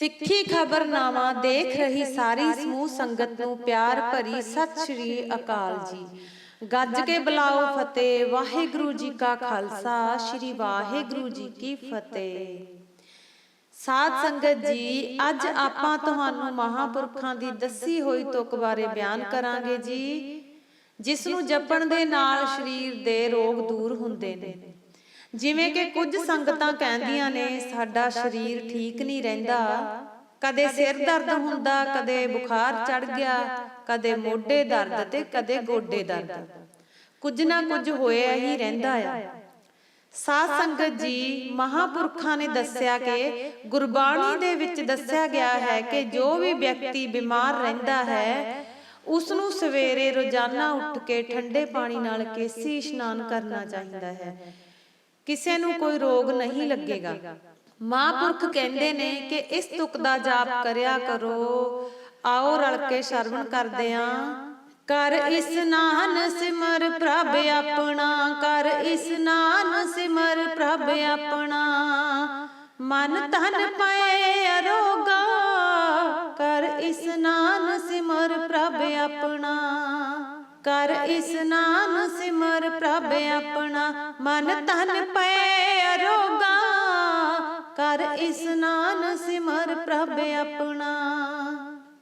ਸਿੱਖੀ ਖਬਰਨਾਮਾ ਦੇਖ ਰਹੀ ਸਾਰੀ ਸਮੂਹ ਸੰਗਤ ਨੂੰ ਪਿਆਰ ਭਰੀ ਸਤਿ ਸ਼੍ਰੀ ਅਕਾਲ ਜੀ। ਗੱਜ ਕੇ ਬੁਲਾਓ ਫਤਿਹ, ਵਾਹਿਗੁਰੂ ਜੀ ਕਾ ਖਾਲਸਾ, ਸ਼੍ਰੀ ਵਾਹਿਗੁਰੂ ਜੀ ਕੀ ਫਤਿਹ। ਸਾਧ ਸੰਗਤ ਜੀ, ਅੱਜ ਆਪਾਂ ਤੁਹਾਨੂੰ ਮਹਾਪੁਰਖਾਂ ਦੀ ਦੱਸੀ ਹੋਈ ਤੁਕ ਬਾਰੇ ਬਿਆਨ ਕਰਾਂਗੇ ਜੀ, ਜਿਸ ਨੂੰ ਜਪਣ ਦੇ ਨਾਲ ਸਰੀਰ ਦੇ ਰੋਗ ਦੂਰ ਹੁੰਦੇ ਨੇ। ਜਿਵੇਂ ਕਿ ਕੁਝ ਸੰਗਤਾਂ ਕਹਿੰਦੀਆਂ ਨੇ ਸਾਡਾ ਸਰੀਰ ਠੀਕ ਨਹੀਂ ਰਹਿੰਦਾ। ਕਦੇ ਸਿਰ ਦਰਦ ਹੁੰਦਾ ਕਦੇ ਬੁਖਾਰ ਚੜ ਗਿਆ ਕਦੇ ਮੋਢੇ ਦਰਦ ਤੇ ਕਦੇ ਗੋਡੇ ਦਰਦ। ਕੁਝ ਨਾ ਕੁਝ ਹੋਇਆ ਹੀ ਰਹਿੰਦਾ ਆ। ਸਾਧ ਸੰਗਤ ਜੀ ਮਹਾਪੁਰਖਾਂ ਨੇ ਦੱਸਿਆ ਕਿ ਗੁਰਬਾਣੀ ਦੇ ਵਿੱਚ ਦੱਸਿਆ ਗਿਆ ਹੈ ਕਿ ਜੋ ਵੀ ਵਿਅਕਤੀ ਬਿਮਾਰ ਰਹਿੰਦਾ ਹੈ ਉਸ ਨੂੰ ਸਵੇਰੇ ਰੋਜ਼ਾਨਾ ਉੱਠ ਕੇ ਠੰਡੇ ਪਾਣੀ ਨਾਲ ਕੇਸੀ ਇਸ਼ਨਾਨ ਕਰਨਾ ਚਾਹੀਦਾ ਹੈ। ਕਿਸੇ ਨੂੰ ਕੋਈ ਰੋਗ ਨਹੀਂ ਲੱਗੇਗਾ। ਮਹਾਂਪੁਰਖ ਕਹਿੰਦੇ ਨੇ ਕਿ ਇਸ ਤੁਕ ਦਾ ਜਾਪ ਕਰਿਆ ਕਰੋ। ਆਓ ਰਲ ਕੇ ਸ਼ਰਵਣ ਕਰਦੇ ਆਂ। ਕਰ ਇਸਨਾਨ ਸਿਮਰ ਪ੍ਰਭ ਆਪਣਾ, ਕਰ ਇਸਨਾਨ ਸਿਮਰ ਪ੍ਰਭ ਆਪਣਾ। ਮਨ ਤਨ ਪਏ ਅਰੋਗਾ ਕਰ ਇਸਨਾਨ ਸਿਮਰ ਪ੍ਰਭ ਆਪਣਾ ਮਨ ਤਨ ਪਏ ਅਰੋਗਾ। ਕਰ ਇਸਨਾਨ ਸਿਮਰ ਪ੍ਰਭ ਆਪਣਾ।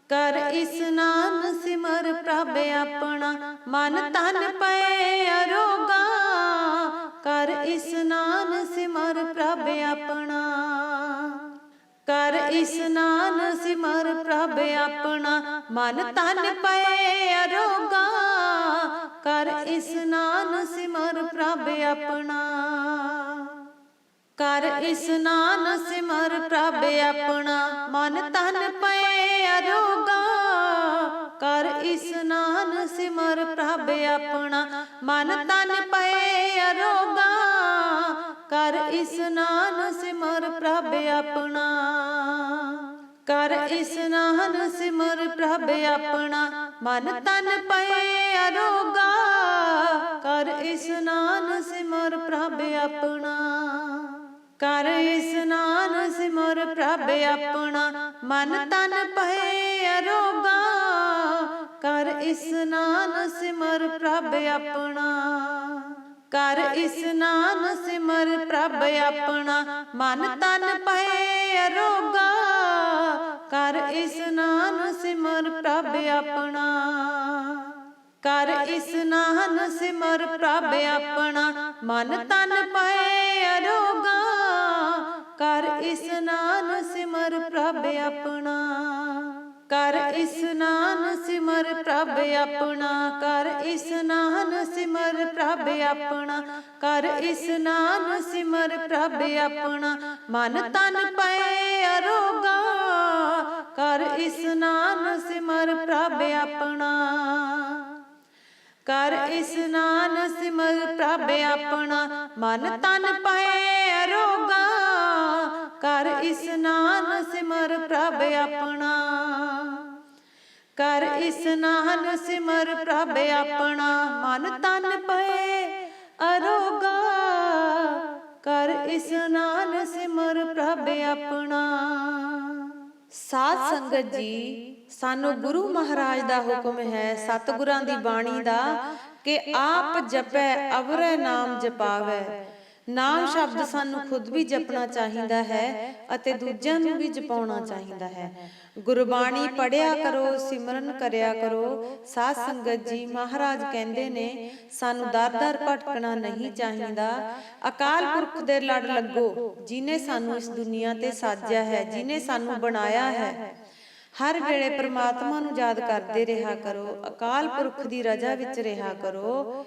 ਕਰ ਇਸਨਾਨ ਸਿਮਰ ਪ੍ਰਭ ਆਪਣਾ ਮਨ ਤਨ ਪਏ ਅਰੋਗਾ। ਕਰ ਇਸਨਾਨ ਸਿਮਰ ਪ੍ਰਭ ਆਪਣਾ। ਕਰ ਇਸਨਾਨ ਸਿਮਰ ਪ੍ਰਭ ਆਪਣਾ ਮਨ ਤਨ ਪਏ ਆਪਣਾ। ਕਰ ਇਸਨਾਨ ਸਿਮਰ ਪ੍ਰਭ ਆਪਣਾ। ਮਨ ਤਨ ਪਏ ਅਰੋਗਾ। ਕਰ ਇਸਨਾਨ ਸਿਮਰ ਪ੍ਰਭ ਆਪਣਾ। ਮਨ ਤਨ ਪਏ ਅਰੋਗਾ। ਕਰ ਇਸਨਾਨ ਸਿਮਰ ਪ੍ਰਭ ਆਪਣਾ। ਕਰ ਇਸਨਾਨ ਸਿਮਰ ਪ੍ਰਭ ਆਪਣਾ। ਮਨ ਤਨ ਪਏ ਅਰੋਗਾ। ਕਰ ਇਸਨਾਨ ਪ੍ਰਭ ਆਪਣਾ। ਕਰ ਇਸਨਾਨ ਸਿਮਰ ਪ੍ਰਭ ਆਪਣਾ। ਮਨ ਤਨ ਪਏ ਅਰੋਗਾ। ਕਰ ਇਸਨਾਨ ਸਿਮਰ ਪ੍ਰਭ ਆਪਣਾ। ਕਰ ਇਸਨਾਨ ਸਿਮਰ ਪ੍ਰਭ ਆਪਣਾ। ਮਨ ਤਨ ਪਏ ਅਰੋਗਾ। ਕਰ ਇਸਨਾਨ ਸਿਮਰ ਪ੍ਰਭ ਆਪਣਾ। ਕਰ ਇਸਨਾਨ ਸਿਮਰ ਪ੍ਰਭ ਆਪਣਾ ਮਨ ਤਨ ਪਏ ਅਰੋਗਾ। ਕਰ ਇਸਨਾਨ ਸਿਮਰ ਪ੍ਰਭ ਆਪਣਾ। ਕਰ ਇਸਨਾਨ ਸਿਮਰ ਪ੍ਰਭ ਆਪਣਾ। ਕਰ ਇਸਨਾਨ ਸਿਮਰ ਪ੍ਰਭ ਆਪਣਾ। ਕਰ ਇਸਨਾਨ ਸਿਮਰ ਪ੍ਰਭ ਆਪਣਾ। ਮਨ ਤਨ ਪਏ ਅਰੋਗਾ। ਕਰ ਇਸਨਾਨ ਸਿਮਰ ਪ੍ਰਭ ਆਪਣਾ। ਕਰ ਇਸਨਾਨ ਸਿਮਰ ਪ੍ਰਭ ਆਪਣਾ ਮਨ ਤਨ ਪਏ ਅਰੋਗਾ। ਕਰ ਇਸਨਾਨ ਸਿਮਰ ਪ੍ਰਭ ਆਪਣਾ। ਕਰ ਇਸਨਾਨ ਸਿਮਰ ਪ੍ਰਭ ਆਪਣਾ ਮਨ ਤਨ ਪਏ ਅਰੋਗਾ। ਕਰ ਇਸਨਾਨ ਸਿਮਰ ਪ੍ਰਭ ਆਪਣਾ ਸਾਧ ਸੰਗਤ ਜੀ, ਸਾਨੂੰ ਗੁਰੂ ਮਹਾਰਾਜ ਦਾ ਹੁਕਮ ਹੈ, ਸਤਿਗੁਰਾਂ ਦੀ ਬਾਣੀ ਦਾ, ਕਿ ਆਪ ਜਪੈ, ਅਵਰੈ ਨਾਮ ਜਪਾਵੈ। ਨਾਮ ਸ਼ਬਦ ਸਾਨੂੰ ਖੁਦ ਵੀ ਜਪਣਾ ਚਾਹੀਦਾ ਹੈ ਅਤੇ ਦੂਜਿਆਂ ਨੂੰ ਵੀ ਜਪਾਉਣਾ ਚਾਹੀਦਾ ਹੈ। ਗੁਰਬਾਣੀ ਪੜਿਆ ਕਰੋ ਸਿਮਰਨ ਕਰਿਆ ਕਰੋ। ਸਾਧ ਸੰਗਤ ਜੀ ਮਹਾਰਾਜ ਕਹਿੰਦੇ ਨੇ ਸਾਨੂੰ ਦਰ-ਦਰ ਭਟਕਣਾ ਨਹੀਂ ਚਾਹੀਦਾ। ਅਕਾਲ ਪੁਰਖ ਦੇ ਲੜ ਲੱਗੋ ਜਿਨੇ ਸਾਨੂੰ ਇਸ ਦੁਨੀਆ ਤੇ ਸਾਜਿਆ ਹੈ ਜਿਨੇ ਸਾਨੂੰ ਬਣਾਇਆ ਹੈ। ਹਰ ਵੇਲੇ ਪ੍ਰਮਾਤਮਾ ਨੂੰ ਯਾਦ ਕਰਦੇ ਰਿਹਾ ਕਰੋ ਅਕਾਲ ਪੁਰਖ ਦੀ ਰਜ਼ਾ ਵਿੱਚ ਰਿਹਾ ਕਰੋ।